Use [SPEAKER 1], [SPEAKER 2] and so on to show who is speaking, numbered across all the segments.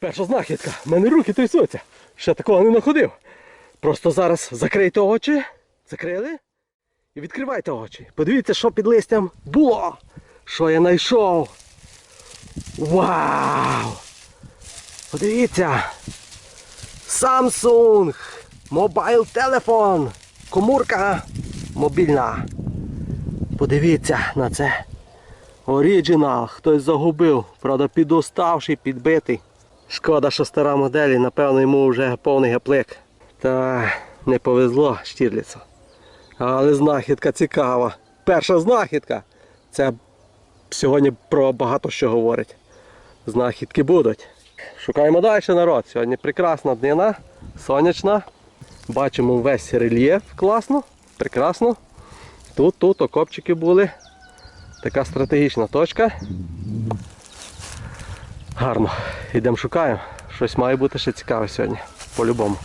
[SPEAKER 1] Перша знахідка. У мене руки трясуться. Ще такого не находив. Просто зараз закрийте очі. Закрили. І відкривайте очі. Подивіться, що під листям було. Що я знайшов. Вау! Подивіться. Samsung. Мобайл телефон. Комурка мобільна. Подивіться на це. Оріджинал. Хтось загубив. Правда, підоставший, підбитий. Шкода, що стара модель, напевно, йому вже повний гаплик. Та не повезло Штірліцу. Але знахідка цікава. Перша знахідка. Це сьогодні про багато що говорить. Знахідки будуть. Шукаємо далі народ. Сьогодні прекрасна днина, сонячна. Бачимо весь рельєф класно, прекрасно. Тут, тут окопчики були. Така стратегічна точка. Гарно. Йдемо шукаємо. Щось має бути ще цікаве сьогодні. По-любому.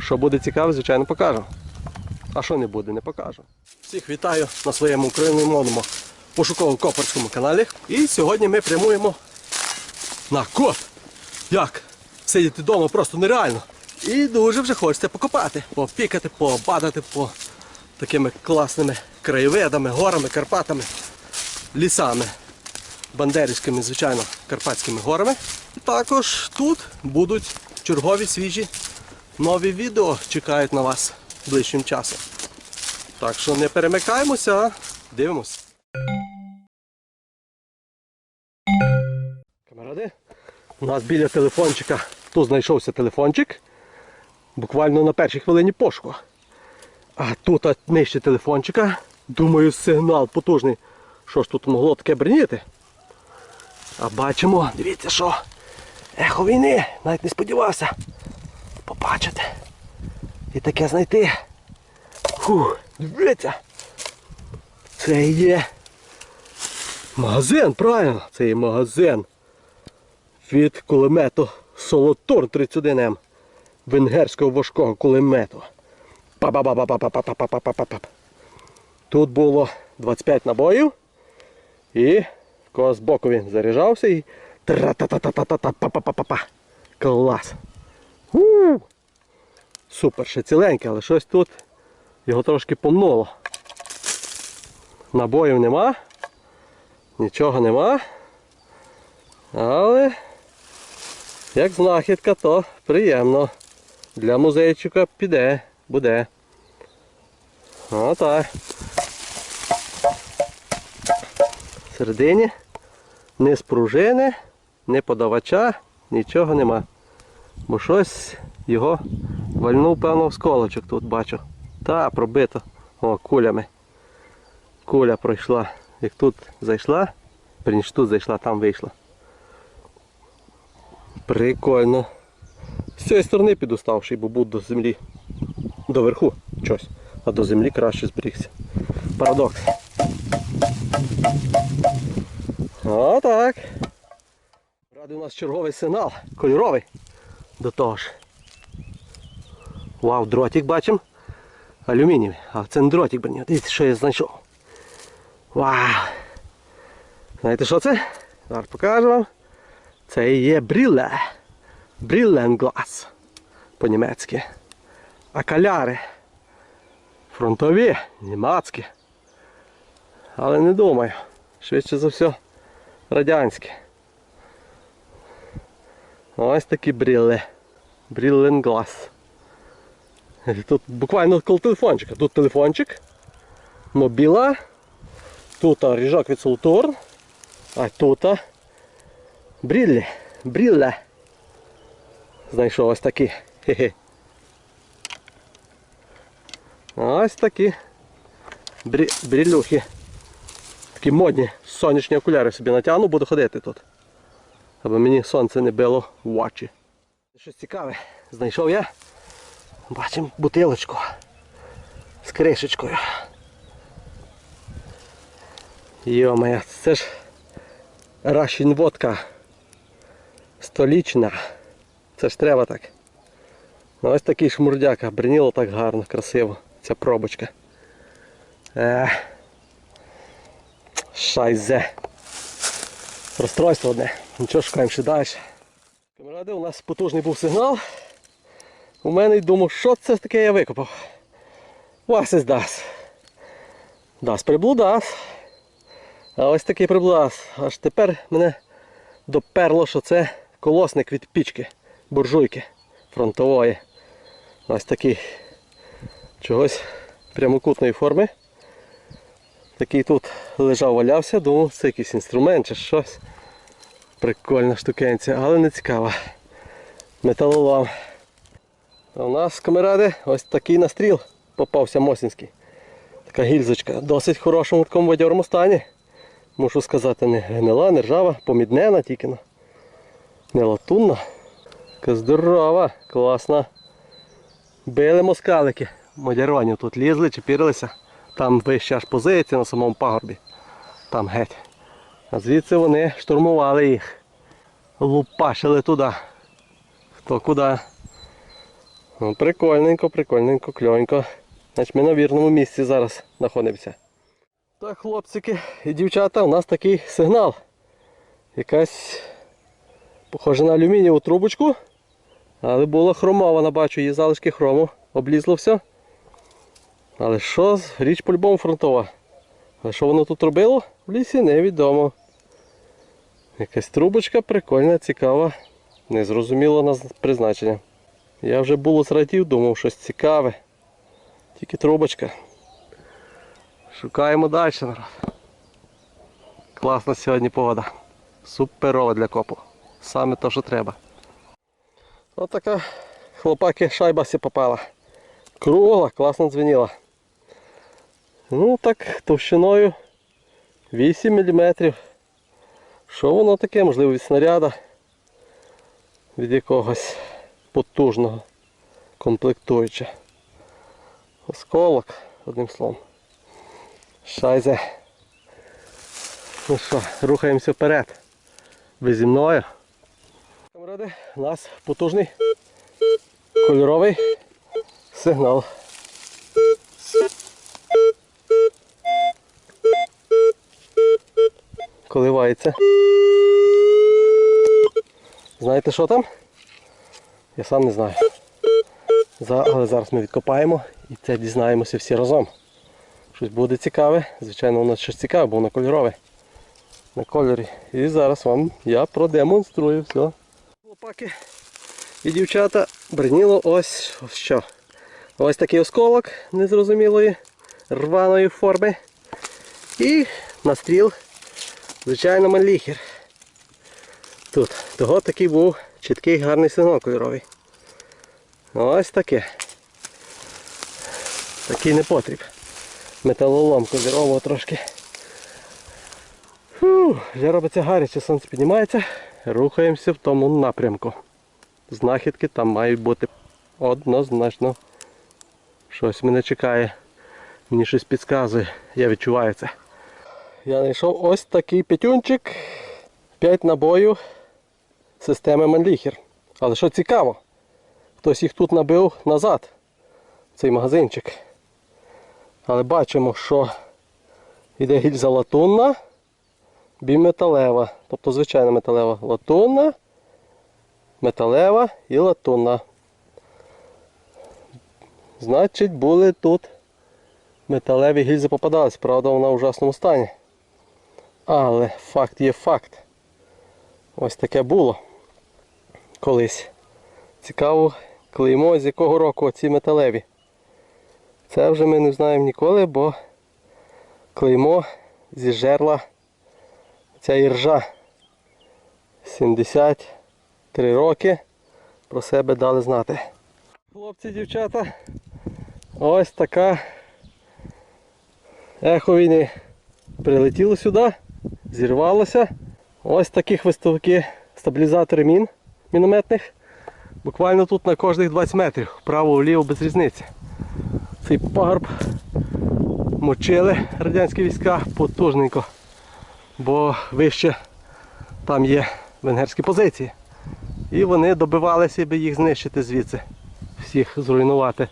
[SPEAKER 1] Що буде цікаве, звичайно, покажу. А що не буде, не покажу. Всіх вітаю на своєму україномовному пошуково-копорському каналі. І сьогодні ми прямуємо на коп. Як? Сидіти вдома просто нереально. І дуже вже хочеться покопати, попікати, побадати по такими класними краєвидами, горами, Карпатами, лісами, бандерівськими, звичайно, карпатськими горами. Також тут будуть чергові свіжі нові відео чекають на вас ближчим часом. Так що не перемикаємося, а дивимось. Камеради, у нас біля телефончика тут знайшовся телефончик. Буквально на першій хвилині пошуку. А тут нижче телефончика. Думаю, сигнал потужний. Що ж тут могло таке бреніти? А бачимо, дивіться що. Ехо війни, навіть не сподівався. Побачити. І таке знайти. Фу, дивіться. Це є магазин, правильно? Це є магазин від кулемету Солоторн 31 м Венгерського важкого кулемету. Тут було 25 набоїв і в кого з він заряджався і тра-та-та-та-та-та-па-па-па-па. Клас. У! Супер, ще ціленьке, але щось тут його трошки помнуло. Набоїв нема, нічого нема. Але як знахідка, то приємно. Для музейчика піде, буде. Отак. Всередині ні спружини, ні подавача, нічого нема. Бо щось його вальнув, певно, в сколочок тут бачу. Та пробито. О, кулями. Куля пройшла. Як тут зайшла, приніж тут зайшла, там вийшла. Прикольно. З цієї сторони підуставший, бо був до землі. До верху щось. А до землі краще зберігся. Парадокс. Отак. Радий у нас черговий сигнал. Кольоровий. До того ж. Вау, дротик бачимо. Алюмінієвий. А це не дротик, блін. Дивіться, що я знайшов. Вау. Знаєте що це? Зараз покажу вам. Це і є бріле. Брілленглас. По-німецьки. А каляри. Фронтові, німецькі. Але не думаю. Швидше за все радянські. Ось такі брілли. Брілленглас. Тут буквально коло телефончика. Тут телефончик, мобіла, тут ріжок від Солтурн, а тут бріллі, брілля. Знайшов ось такі. Хе-хе. Ось такі брі... брілюхи. Такі модні сонячні окуляри собі натягну, буду ходити тут. Аби мені сонце не било в очі. Щось цікаве. Знайшов я. Бачимо бутилочку з кришечкою. Йо-моє, це ж Russian водка столічна. Це ж треба так. Ну, ось такий шмурдяка, бриніло так гарно, красиво, ця пробочка. Е, шайзе. Розстройство одне. Нічого шукаємо ще далі. Камеради, у нас потужний був сигнал. У мене й думав, що це таке я викопав. Вас із дас. Дас приблудас. А ось такий приблудас. Аж тепер мене доперло, що це колосник від пічки, буржуйки фронтової. Ось такий чогось прямокутної форми. Такий тут лежав, валявся, думав, це якийсь інструмент чи щось. Прикольна штукенця, але не цікава. Металолом. А у нас камеради ось такий настріл попався Мосінський. Така гільзочка. Досить хорошому такому бадьорому стані. Мушу сказати, не гнила, не ржава, поміднена тільки. Не латунна. Така здорова, класна. Били москалики. Модяронів тут лізли, чепірилися. Там вище аж позиція на самому пагорбі. Там геть. А звідси вони штурмували їх. Лупашили туди. Хто куди. Ну, прикольненько, прикольненько, кльонько. Значить ми на вірному місці зараз знаходимося. Так, хлопчики і дівчата, у нас такий сигнал. Якась похожа на алюмінієву трубочку. Але була хромована, бачу, її залишки хрому. Облізло все. Але що, річ по-любому фронтова. Але що воно тут робило? В лісі невідомо. Якась трубочка прикольна, цікава. Незрозуміло на призначення. Я вже було зрадів, думав щось цікаве. Тільки трубочка. Шукаємо далі, народ. Класна сьогодні погода. Суперова для копу. Саме то, що треба. Ось така хлопаки шайба сі попала. Кругла, класно дзвеніла. Ну так, товщиною 8 мм. Що воно таке? Можливо від снаряда, від якогось потужного комплектуюча. Осколок, одним словом. Шайзе. Ну що, рухаємося вперед. Ви зі мною. Камради, у нас потужний кольоровий сигнал. Коливається. Знаєте що там? Я сам не знаю. Але зараз ми відкопаємо і це дізнаємося всі разом. Щось буде цікаве. Звичайно, воно щось цікаве, бо воно кольорове. На кольорі. І зараз вам я продемонструю все. Хлопаки і дівчата бриніло ось ось що. Ось такий осколок незрозумілої рваної форми. І настріл, звичайно, манліхер. Тут. Того такий був чіткий гарний сигнал кольоровий. Ось таке. Такий не потріб. Металолом кольорового трошки. Фу, вже робиться гаряче, сонце піднімається. Рухаємося в тому напрямку. Знахідки там мають бути однозначно. Щось мене чекає. Мені щось підказує. Я відчуваю це. Я знайшов ось такий п'ятюнчик. 5 набоїв системи Манліхер. Але що цікаво, хтось їх тут набив назад, цей магазинчик. Але бачимо, що йде гільза латунна, біметалева. Тобто звичайна металева латунна, металева і латунна. Значить, були тут металеві гільзи попадались, правда, вона в ужасному стані. Але факт є факт. Ось таке було колись. Цікаво, клеймо з якого року ці металеві. Це вже ми не знаємо ніколи, бо клеймо зі жерла ця іржа. 73 роки про себе дали знати. Хлопці, дівчата, ось така ехо війни прилетіло сюди, зірвалося. Ось таких виставки стабілізатори мін мінометних. Буквально тут на кожних 20 метрів, вправо-вліво без різниці. Цей пагорб мочили радянські війська потужненько, бо вище там є венгерські позиції. І вони добивалися, аби їх знищити звідси, всіх зруйнувати.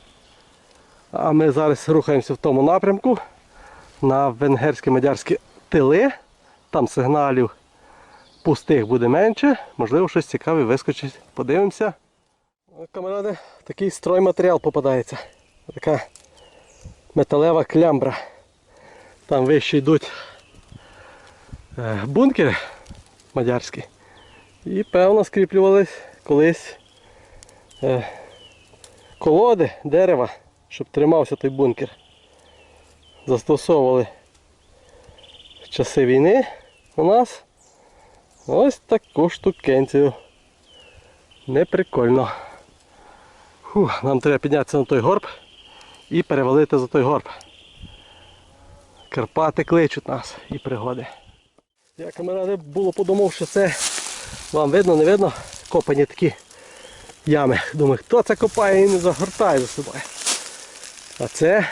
[SPEAKER 1] А ми зараз рухаємося в тому напрямку на венгерські мадярські тили. Там сигналів пустих буде менше, можливо, щось цікаве вискочить. Подивимося. О, Камаради, такий стройматеріал попадається. Така металева клямбра. Там вище йдуть е, бункери мадярські. І певно скріплювались колись е, колоди, дерева, щоб тримався той бункер. Застосовували часи війни у нас ось таку штукенцію. Неприкольно. Фу, нам треба піднятися на той горб і перевалити за той горб. Карпати кличуть нас і пригоди. Я камеради було подумав, що це вам видно, не видно, копані такі ями. Думаю, хто це копає і не загортає за собою. А це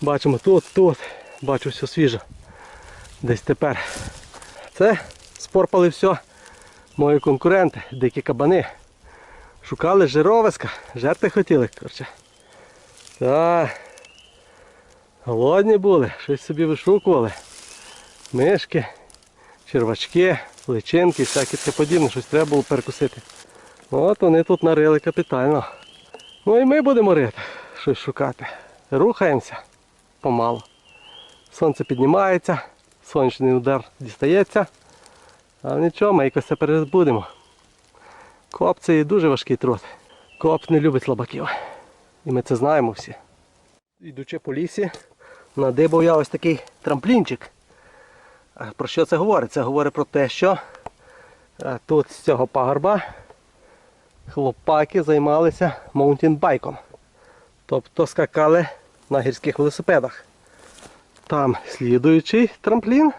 [SPEAKER 1] бачимо тут, тут, бачу все свіже. Десь тепер. Це спорпали все мої конкуренти, дикі кабани. Шукали жировиська, жерти хотіли, коротше. Так. Голодні були, щось собі вишукували. Мишки, червачки, личинки, всяке таке подібне, щось треба було перекусити. От вони тут нарили капітально. Ну і ми будемо рити, щось шукати. Рухаємося помалу. Сонце піднімається, сонячний удар дістається. Але нічого, ми якось це перебудемо. Коп це дуже важкий труд. Коп не любить слабаків. І ми це знаємо всі. Йдучи по лісі, надибав я ось такий трамплінчик. Про що це говорить? Це говорить про те, що е, тут з цього пагорба хлопаки займалися маунтінбайком. Тобто скакали на гірських велосипедах. Там слідуючий трамплін.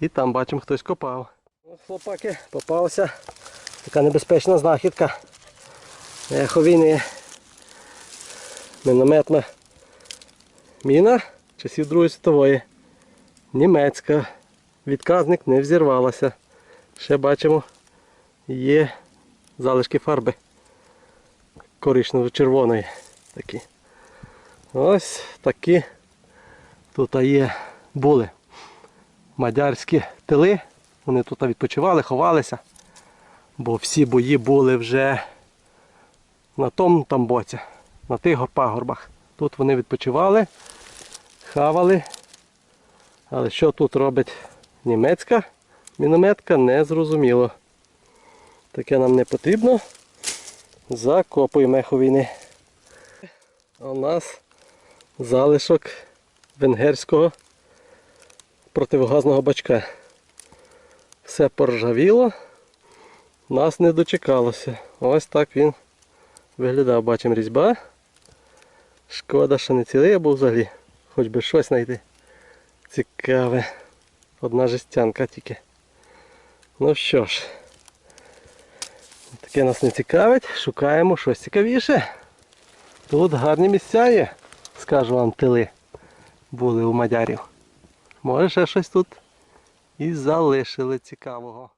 [SPEAKER 1] І там бачимо хтось копав. Хлопаки попався. Така небезпечна знахідка. Ехо війни. Мінометна міна часів Другої світової. Німецька. Відказник не взірвалася. Ще бачимо, є залишки фарби коричнево-червоної. Такі. Ось такі тут є були мадярські тили. Вони тут відпочивали, ховалися. Бо всі бої були вже на тому там боці, на тих гор- пагорбах. Тут вони відпочивали, хавали. Але що тут робить німецька мінометка, не зрозуміло. Таке нам не потрібно. Закопуємо ехо війни. А у нас залишок венгерського противогазного бачка. Все поржавіло, нас не дочекалося. Ось так він виглядав. Бачимо різьба. Шкода, що не цілий або взагалі. Хоч би щось знайти. Цікаве. Одна жестянка тільки. Ну що ж, таке нас не цікавить. Шукаємо щось цікавіше. Тут гарні місця є, скажу вам, тили були у мадярів. Може ще щось тут і залишили цікавого.